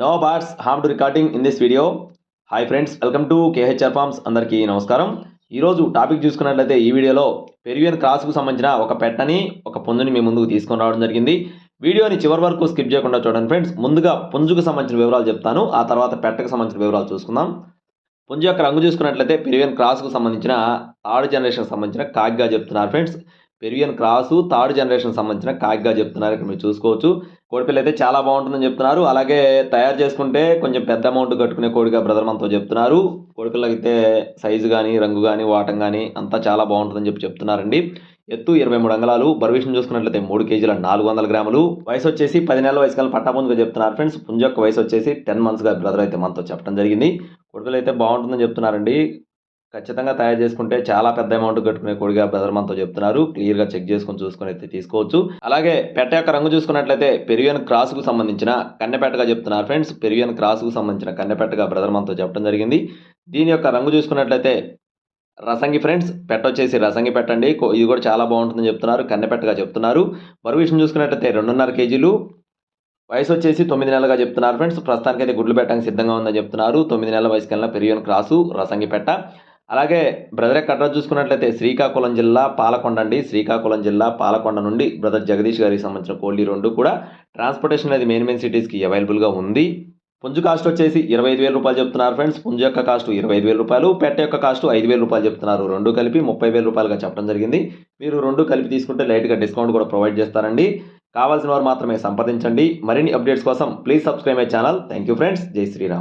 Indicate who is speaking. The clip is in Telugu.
Speaker 1: No bots harm to recording in this video hi friends welcome to KHR farms అందరికీ నమస్కారం. ఈరోజు టాపిక్ చూసుకున్నట్లయితే ఈ వీడియోలో పెరివియన్ క్రాస్కు సంబంధించిన ఒక పెట్టని ఒక పుంజుని మీ ముందుకు తీసుకొని రావడం జరిగింది. వీడియోని చివరి వరకు స్కిప్ చేయకుండా చూడండి ఫ్రెండ్స్ ముందుగా పుంజుకు సంబంధించిన వివరాలు చెప్తాను. ఆ తర్వాత పెట్టకు సంబంధించిన వివరాలు చూసుకుందాం. పుంజు యొక్క రంగు చూసుకున్నట్లయితే పెరివియన్ క్రాస్కు సంబంధించిన థర్డ్ జనరేషన్కి సంబంధించిన కాగ్గా చెప్తున్నారు friends Peruvian cross third generation సంబంధించిన కాగ్గా చెప్తున్నారు. ఇక్కడ మీరు చూసుకోవచ్చు. కోడిపిల్ల అయితే చాలా బాగుంటుందని చెప్తున్నారు. అలాగే తయారు చేసుకుంటే కొంచెం పెద్ద అమౌంట్ కట్టుకునే కోడిగా బ్రదర్ మనతో చెప్తున్నారు. కోడిపిల్లకైతే సైజు కానీ రంగు కానీ వాటం కానీ అంతా చాలా బాగుంటుందని చెప్పి చెప్తున్నారండి. ఎత్తు ఇరవై మూడు అంగళాలు బరువిషం చూసుకున్నట్లయితే మూడు కేజీల నాలుగు వందల గ్రాములు. వయసు వచ్చేసి పది నెలల వయసు కల్లా పట్టాపుందుగా చెప్తున్నారు ఫ్రెండ్స్. పుంజొక్క వయసు వచ్చేసి టెన్ మంత్స్గా బ్రదర్ అయితే మనతో చెప్పడం జరిగింది. కొడుకులు అయితే బాగుంటుందని చెప్తున్నారండి. ఖచ్చితంగా తయారు చేసుకుంటే చాలా పెద్ద అమౌంట్ కట్టుకునే కోడిగా బ్రదర్ మనతో చెప్తున్నారు. క్లియర్గా చెక్ చేసుకొని చూసుకుని అయితే తీసుకోవచ్చు. అలాగే పెట్ట యొక్క రంగు చూసుకున్నట్లయితే పెరివియన్ క్రాస్కు సంబంధించిన కన్నెపెట్టగా చెప్తున్నారు ఫ్రెండ్స్ పెరివియన్ క్రాస్కు సంబంధించిన కన్నెపెట్టగా బ్రదర్ మనతో చెప్పడం జరిగింది. దీని యొక్క రంగు చూసుకున్నట్లయితే రసంగి ఫ్రెండ్స్ పెట్ట వచ్చేసి రసంగి పెట్టండి ఇది కూడా చాలా బాగుంటుందని చెప్తున్నారు. కన్నెపెట్టగా చెప్తున్నారు. బరువు విషయం చూసుకున్నట్లయితే రెండున్నర కేజీలు. వయసు వచ్చేసి తొమ్మిది నెలలుగా చెప్తున్నారు ఫ్రెండ్స్ ప్రస్తుతానికి అయితే గుడ్లు పెట్టడానికి సిద్ధంగా ఉందని చెప్తున్నారు. తొమ్మిది నెలల వయసుకెళ్ళిన పెరిగిన క్రాసు రసంగి పెట్ట. అలాగే బ్రదర్ ఎక్కడ చూసుకున్నట్లయితే శ్రీకాకుళం జిల్లా పాలకొండ అండి. శ్రీకాకుళం జిల్లా పాలకొండ నుండి బ్రదర్ జగదీష్ గారికి సంబంధించిన కోళ్ళి రెండు కూడా ట్రాన్స్పోర్టేషన్ అనేది మెయిన్ మెయిన్ సిటీస్కి అవైలబుల్గా ఉంది. పుంజు కాస్ట్ వచ్చేసి ఇరవై ఐదు వేల రూపాయలు చెప్తున్నారు ఫ్రెండ్స్. పుంజు యొక్క కాస్ట్ ఇరవై ఐదు వేల రూపాయలు పెట్ట యొక్క కాస్ట్ ఐదు వేల రూపాయలు చెప్తున్నారు. రెండు కలిపి ముప్పై వేల రూపాయలుగా చెప్పడం జరిగింది. మీరు రెండు కలిపి తీసుకుంటే లైట్గా డిస్కౌంట్ కూడా ప్రొవైడ్ చేస్తారండి. కావాల్సిన వారు మాత్రమే సంప్రదించండి. మరిన్ని అప్డేట్స్ కోసం please subscribe my channel. Thank you friends. జై శ్రీరామ్.